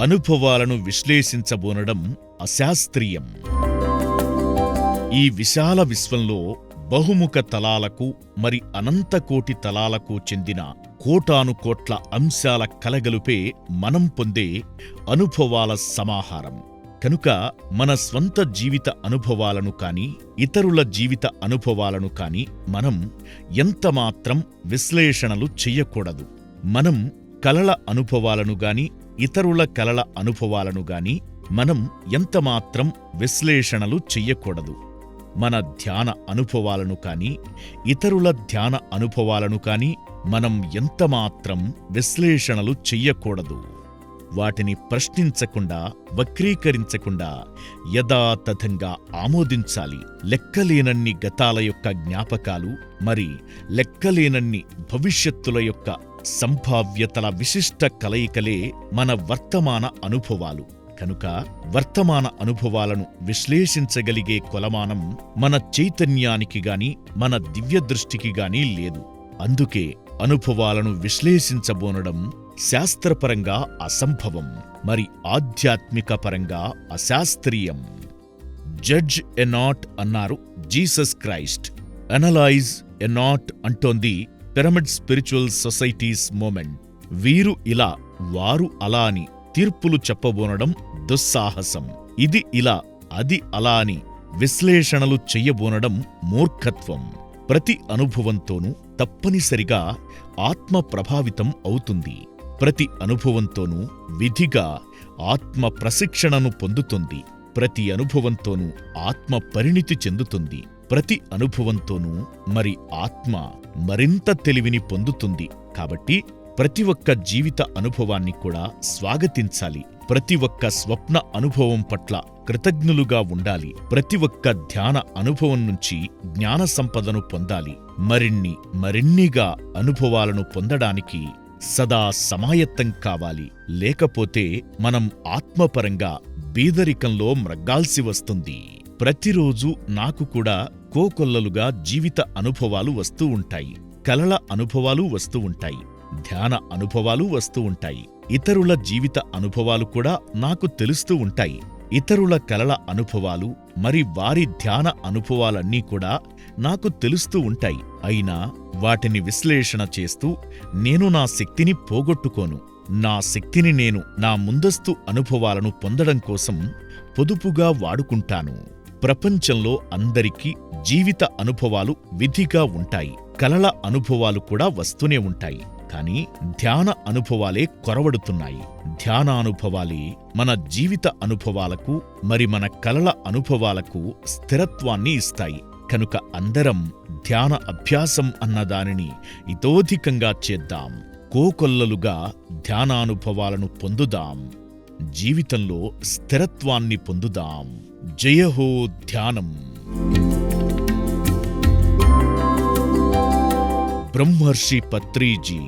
అనుభవాలను విశ్లేషించబోనడం అశాస్త్రీయం. ఈ విశాల విశ్వంలో బహుముఖ తలాలకు మరి అనంతకోటి తలాలకు చెందిన కోటాను కోట్ల అంశాల కలగలుపే మనం పొందే అనుభవాల సమాహారం. కనుక మన స్వంత జీవిత అనుభవాలను కాని ఇతరుల జీవిత అనుభవాలను కాని మనం ఎంతమాత్రం విశ్లేషణలు చెయ్యకూడదు మనం కలల అనుభవాలను గాని ఇతరుల కలల అనుభవాలను గాని మనం ఎంతమాత్రం విశ్లేషణలు చెయ్యకూడదు. మన ధ్యాన అనుభవాలను కాని ఇతరుల ధ్యాన అనుభవాలను కాని మనం ఎంతమాత్రం విశ్లేషణలు చెయ్యకూడదు. వాటిని ప్రశ్నించకుండా వక్రీకరించకుండా యథాతథంగా ఆమోదించాలి. లెక్కలేనన్ని గతాల యొక్క జ్ఞాపకాలు మరి లెక్కలేనన్ని భవిష్యత్తుల యొక్క సంభావ్యతల విశిష్ట కలయికలే మన వర్తమాన అనుభవాలు. కనుక వర్తమాన అనుభవాలను విశ్లేషించగలిగే కొలమానం మన చైతన్యానికి గాని మన దివ్యదృష్టికి గాని లేదు. అందుకే అనుభవాలను విశ్లేషించబోనడం శాస్త్రపరంగా అసంభవం. మరి ఆధ్యాత్మిక పరంగా అశాస్త్రీయం. జడ్జ్ ఎ నాట్ అన్నారు Jesus Christ. Analyse ye not అంటోంది పిరమిడ్ స్పిరిచువల్ సొసైటీస్ మూమెంట్ వీరు ఇలా వారు అలా అని తీర్పులు చెప్పబోనడం దుస్సాహసం. ఇది ఇలా అది అలా అని విశ్లేషణలు చెయ్యబోనడం మూర్ఖత్వం. ప్రతి అనుభవంతోనూ తప్పనిసరిగా ఆత్మ ప్రభావితం అవుతుంది. ప్రతి అనుభవంతోనూ విధిగా ఆత్మ ప్రశిక్షణను పొందుతుంది. ప్రతి అనుభవంతోనూ ఆత్మ పరిణితి చెందుతుంది. ప్రతి అనుభవంతోనూ మరి ఆత్మ మరింత తెలివిని పొందుతుంది. కాబట్టి ప్రతి ఒక్క జీవిత అనుభవాన్ని కూడా స్వాగతించాలి. ప్రతి ఒక్క స్వప్న అనుభవం పట్ల కృతజ్ఞులుగా ఉండాలి. ప్రతి ఒక్క ధ్యాన అనుభవం నుంచి జ్ఞాన సంపదను పొందాలి. మరిన్ని మరిన్నిగా అనుభవాలను పొందడానికి సదా సమాయత్తం కావాలి. లేకపోతే మనం ఆత్మపరంగా బీదరికంలో మ్రగ్గాల్సి వస్తుంది. ప్రతిరోజు నాకు కూడా కోకొల్లలుగా జీవిత అనుభవాలు వస్తూ ఉంటాయి కలల అనుభవాలు వస్తూ ఉంటాయి ధ్యాన అనుభవాలు వస్తూ ఉంటాయి ఇతరుల జీవిత అనుభవాలు కూడా నాకు తెలుస్తూ ఉంటాయి. ఇతరుల కలల అనుభవాలు మరి వారి ధ్యాన అనుభవాలన్నీ కూడా నాకు తెలుస్తూ ఉంటాయి. అయినా వాటిని విశ్లేషణ చేస్తూ నేను నా శక్తిని పోగొట్టుకోను. నా శక్తిని నేను నా ముందస్తు అనుభవాలను పొందడం కోసం పొదుపుగా వాడుకుంటాను. ప్రపంచంలో అందరికీ జీవిత అనుభవాలు విధిగా ఉంటాయి. కలల అనుభవాలు కూడా వస్తూనే ఉంటాయి. కానీ ధ్యాన అనుభవాలే కొరవడుతున్నాయి. ధ్యానానుభవాలే మన జీవిత అనుభవాలకు మరి మన కలల అనుభవాలకు స్థిరత్వాన్ని ఇస్తాయి. కనుక అందరం ధ్యాన అభ్యాసం అన్న దానిని ఇతోధికంగా చేద్దాం. కోకొల్లలుగా ధ్యానానుభవాలను పొందుదాం. జీవితంలో స్థిరత్వాన్ని పొందుదాం. జయహో ధ్యానం. బ్రహ్మర్షి పత్రీజీ